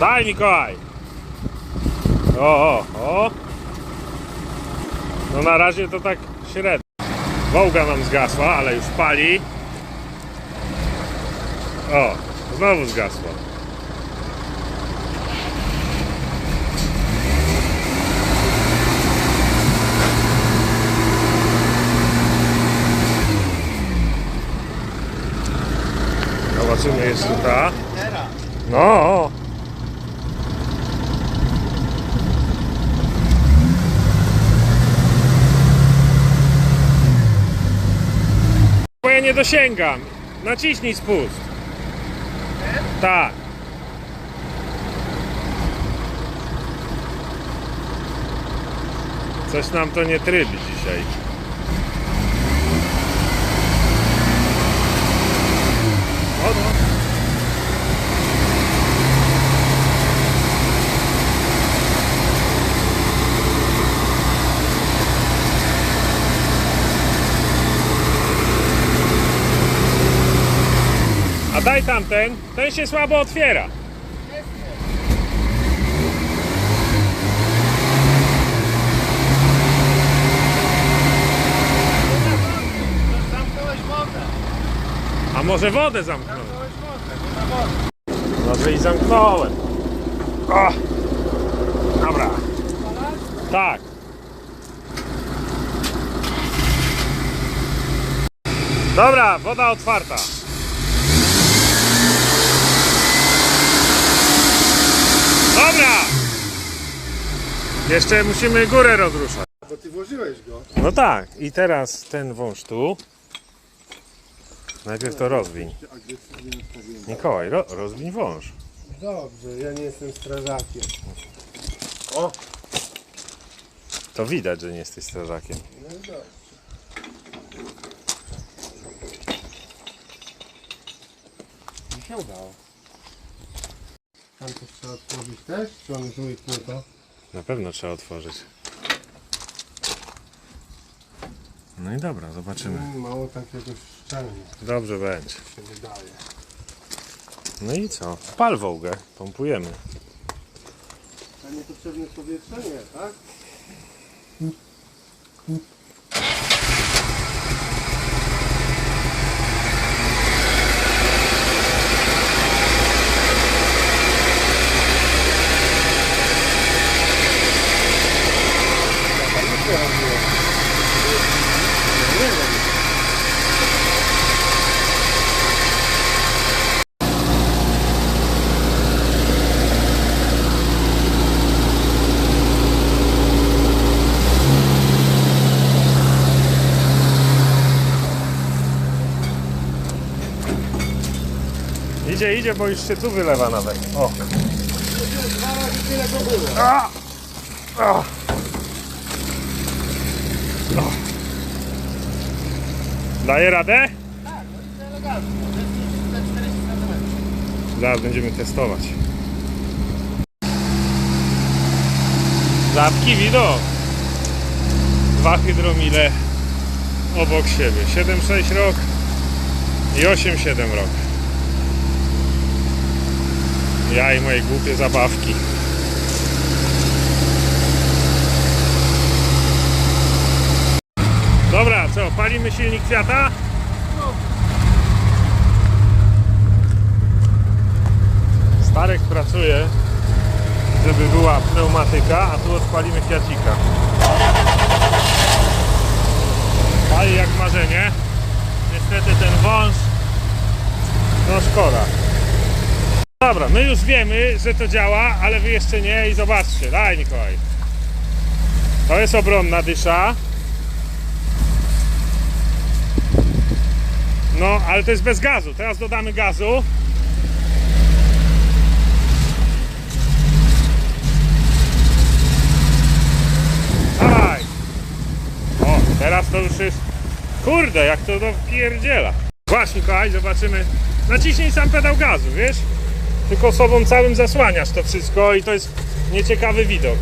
Daj Mikołaj! O, o, o! No na razie to tak średnio. Wołga nam zgasła, ale już pali. O, znowu zgasła. Zobaczymy jeszcze ta. No. Nie dosięgam. Naciśnij spust. Tak. Coś nam to nie trybi dzisiaj. O, no. Daj tamten, ten się słabo otwiera. A może wodę zamknąłem? Może i zamknąłem. O! Dobra. Tak. Dobra, woda otwarta. Dobra. Jeszcze musimy górę rozruszać. Bo ty włożyłeś go. No tak, i teraz ten wąż tu. Najpierw to rozwiń. Agresywnie nastawiłem. Mikołaj, ro, rozwiń wąż. Dobrze, ja nie jestem strażakiem. O! To widać, że nie jesteś strażakiem. No i dobrze. Mi się udało. Tam coś trzeba otworzyć też? Czy on już łyknie to? Na pewno trzeba otworzyć. No i dobra, zobaczymy. Mm, Mało takiego szczelnie Dobrze będzie. się wydaje. No i co? Pal wołgę, pompujemy. A niepotrzebne powietrze nie, tak? Idzie, idzie, bo już się tu wylewa nawet. O! A! A! O! Daje radę? Tak, to jest elegancko. To jest już te 40 cm. Zaraz będziemy testować. Rzadki widok. Dwa hydromile obok siebie. 7,6 rok i 8,7 rok. Ja i moje głupie zabawki. Dobra, co, palimy silnik Fiata? Starek pracuje, żeby była pneumatyka, a tu odpalimy Fiacika. Pali jak marzenie. Niestety ten wąż, no szkoda. Dobra, my już wiemy, że to działa, ale wy jeszcze nie i zobaczcie. Daj Mikołaj. To jest obronna dysza. No, ale to jest bez gazu. Teraz dodamy gazu. Dawaj! O, teraz to już jest... Kurde, jak to do pierdziela. Właśnie, Mikołaj, zobaczymy. Naciśnij sam pedał gazu, wiesz? tylko sobą całym zasłaniasz to wszystko i to jest nieciekawy widok.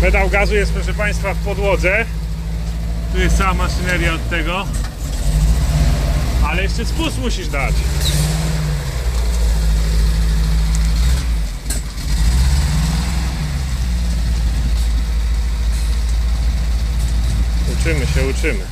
Pedał gazu jest proszę Państwa w podłodze. Tu jest cała maszyneria od tego. Ale jeszcze spust musisz dać. Uczymy się, uczymy.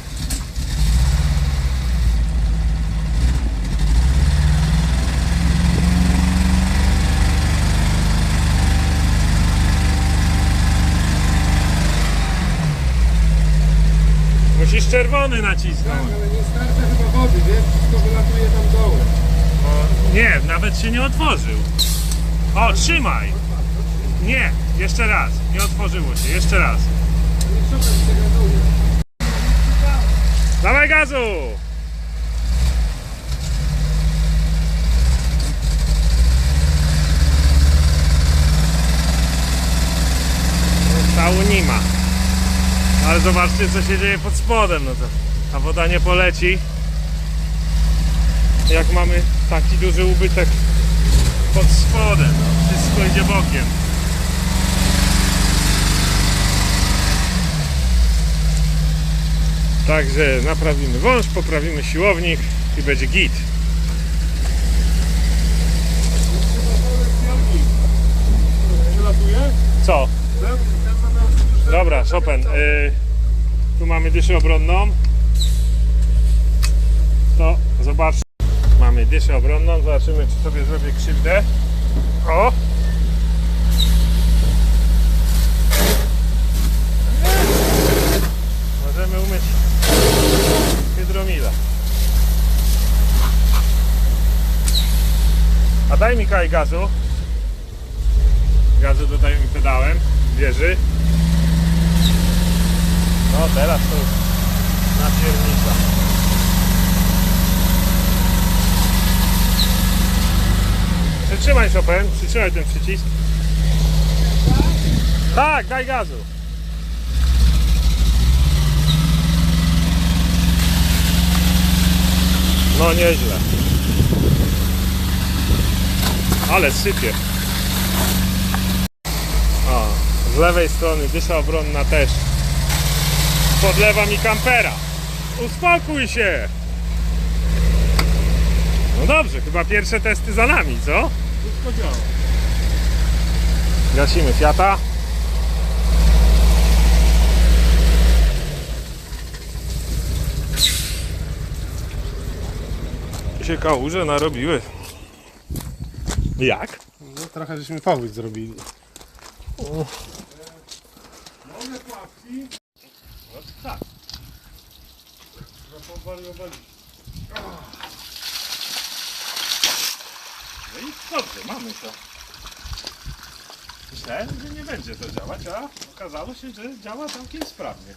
Musisz czerwony nacisnąć. Tak, ale nie starcza chyba wody, wiesz? Wszystko wylatuje tam dołem. Nie, nawet się nie otworzył. O, trzymaj! Nie, jeszcze raz. Nie otworzyło się, jeszcze raz. Dawaj gazu! Stału nie ma. Ale zobaczcie co się dzieje pod spodem. No to ta woda nie poleci. Jak mamy taki duży ubytek pod spodem. No, wszystko idzie bokiem. Także naprawimy wąż, poprawimy siłownik i będzie git. Co? Ten, ten ma na już Dobra, Chopin. Y, tu mamy dyszę obronną. To zobacz. Mamy dyszę obronną. Zobaczymy, czy sobie zrobię krzywdę. O! Możemy umyć hydromila. A daj mi kaj gazu. Gazu dodaję mi pedałem. Wieży. No teraz to już napiernicza. Przytrzymaj Chopin, przytrzymaj ten przycisk. Tak, daj gazu. No nieźle. Ale sypie. O, z lewej strony dysza obronna też. Podlewa mi kampera. Uspokój się. No dobrze, chyba pierwsze testy za nami, co? Wszystko działa. Gasimy Fiata. się kałuże narobiły. Jak? No trochę żeśmy powódź zrobili. Mogę płatki? No tak. No powariowali. No i dobrze, mamy to. Myślałem, że nie będzie to działać, a okazało się, że działa całkiem sprawnie.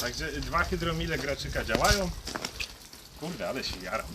Także dwa hydromile graczyka działają. Kurde, ale się jaram.